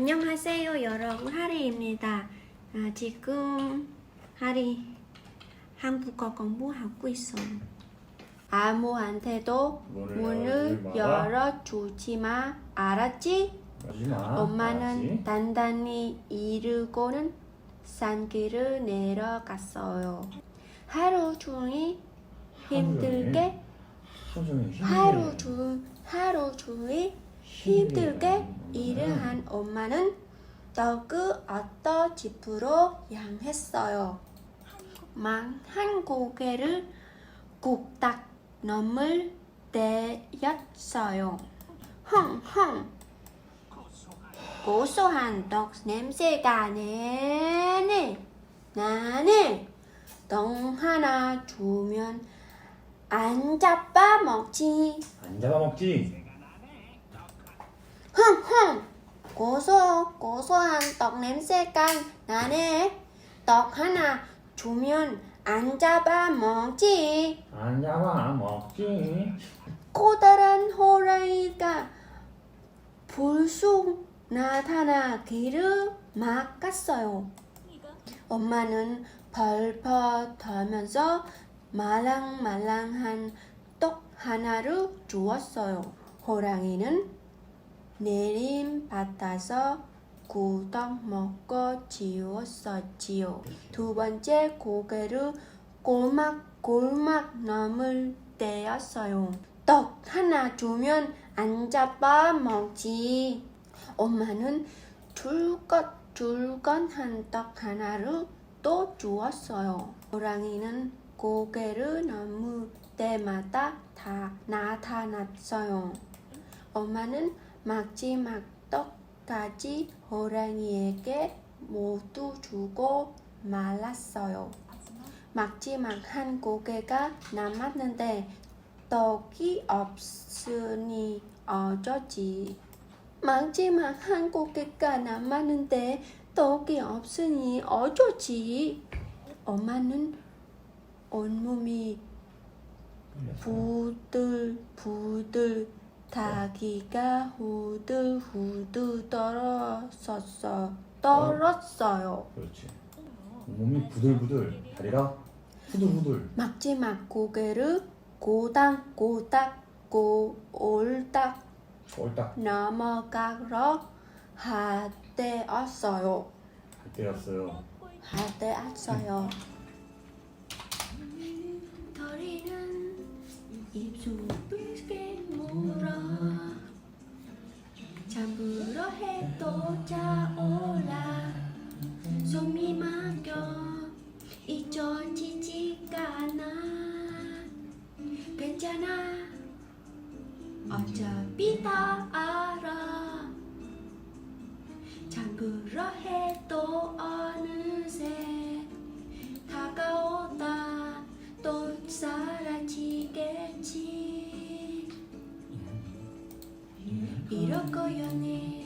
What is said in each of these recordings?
안녕하세요 여러분 하리입니다. 아, 지금 하리 한국어 공부하고 있어요. 아무한테도 문을 문을 열지 마라. 열어주지 마. 알았지? 하지마. 엄마는 단단히 이르고는 산길을 내려갔어요. 하루 종일 힘들게 하루 종 하루 종일 힘들게 일을 한 엄마는 더그 어떤 집으로 향했어요. 망한 고개를 꾹딱 넘을 때였어요. 흥흥 고소한 떡 냄새가 나네 나네 떡 하나 주면 안 잡아 먹지 안 잡아먹지. 고소 고소한 떡 냄새가 나네 떡 하나 주면 안 잡아 먹지 안 잡아 먹지. 커다란 호랑이가 불쑥 나타나기를 막았어요. 엄마는 벌벌 떨면서 말랑말랑한 떡 하나를 주었어요. 호랑이는 내림 받아서 구덕 먹고 지웠었지요. 두 번째 고개를 골막골막 넘을 때였어요. 떡 하나 주면 안 잡아 먹지. 엄마는 줄것줄것한 떡 하나를 또 주었어요. 호랑이는 고개를 넘을 때마다 다 나타났어요. 엄마는 마지막 떡까지 호랑이에게 모두 주고 말았어요. 마지막 한 고개가 남았는데 떡이 없으니 어쩌지. 마지막 한 고개가 남았는데 떡이 없으니 어쩌지. 엄마는 온몸이 부들부들 다기가 후들후들 떨었었어 떨었어요. 그렇지. 몸이 부들부들, 다리가 후들후들. 마지막 고개를 고당고닥 고올딱 꼴딱 넘어가러 하대었어요. 할 때였어요. 하대었어요. 입술 자올라. 숨이 막혀 잊혀지지가 않아. 괜찮아? 어차피 다 알아. 잠들어 해도 어느새 다가오다. 또 사라지겠지. 이럴 거였니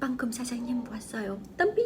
빵금 사장님 왔어요. 땀비